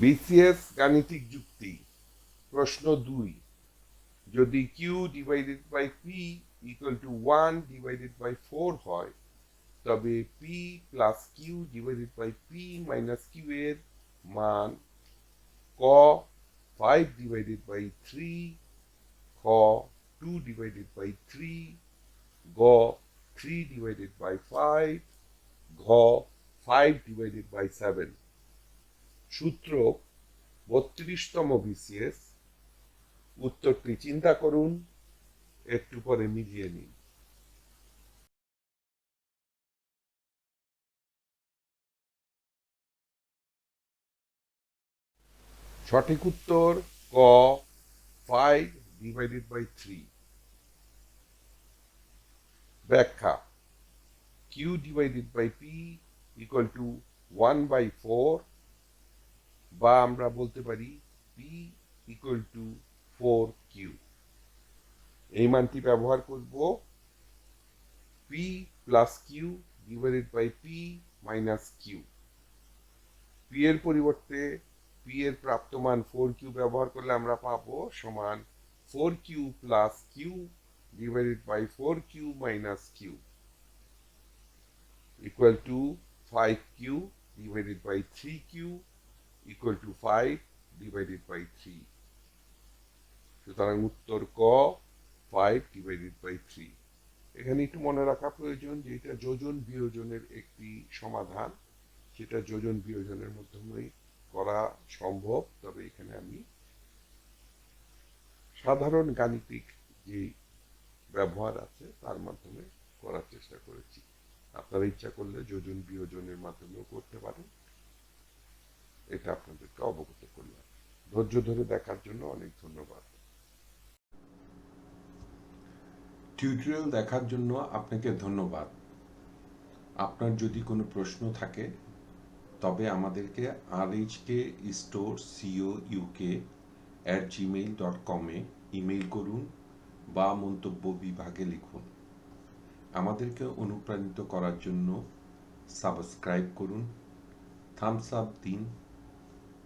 BCS গাণিতিক যুক্তি। প্রশ্ন দুই, যদি Q divided by P equal to one divided by four হয়, তবে P plus Q divided by P minus Q এর মান ক ফাইভ ডিভাইডেড বাই থ্রি খ টু ডিভাইডেড বাই থ্রি গ থ্রি ডিভাইডেড বাই ফাইভ ঘ ফাইভ ডিভাইডেড বাই সেভেন সূত্র বত্রিশতম বিসিএস। উত্তরটি চিন্তা করুন, একটু পরে মিলিয়ে নিন। সঠিক উত্তর ক ফাইভ ডিভাইডেড বাই থ্রি ব্যাখ্যা Q divided by P equal to one by four বা আমরা বলতে পারি P equal to four Q এই মানটি ব্যবহার করব P plus Q divided by P minus Q P এর পরিবর্তে পি এর প্রাপ্ত মান ফোর কিউ ব্যবহার করলে আমরা পাবো সমান four Q plus Q divided by four Q minus Q equal to 5q by three 3q equal to 5 divided by 3 সুতরাং উত্তর ক 5 divided by 3 এখানে একটু মনে রাখা প্রয়োজন যে এটা যোজন বিয়োজনের একটি সমাধান। সেটা যোজন বিয়োজনের মাধ্যমেই করা সম্ভব। তবে এখানে আমি সাধারণ গাণিতিক যে ব্যবহার আছে, তার মাধ্যমে করার চেষ্টা করেছি। আপনারা ইচ্ছা করলে যোজন বিয়োজনের মাধ্যমেও করতে পারেন। এটা আপনাদেরকে অবগত করলাম ধৈর্য ধরে দেখার জন্য অনেক ধন্যবাদ। টিউটোরিয়াল দেখার জন্য আপনাকে ধন্যবাদ। আপনার যদি কোনো প্রশ্ন থাকে, তবে আমাদেরকে R HK store co UK at gmail dot কমে ইমেইল করুন বা মন্তব্য বিভাগে লিখুন। আমাদেরকে অনুপ্রাণিত করার জন্য সাবস্ক্রাইব করুন। থামস আপ দিন।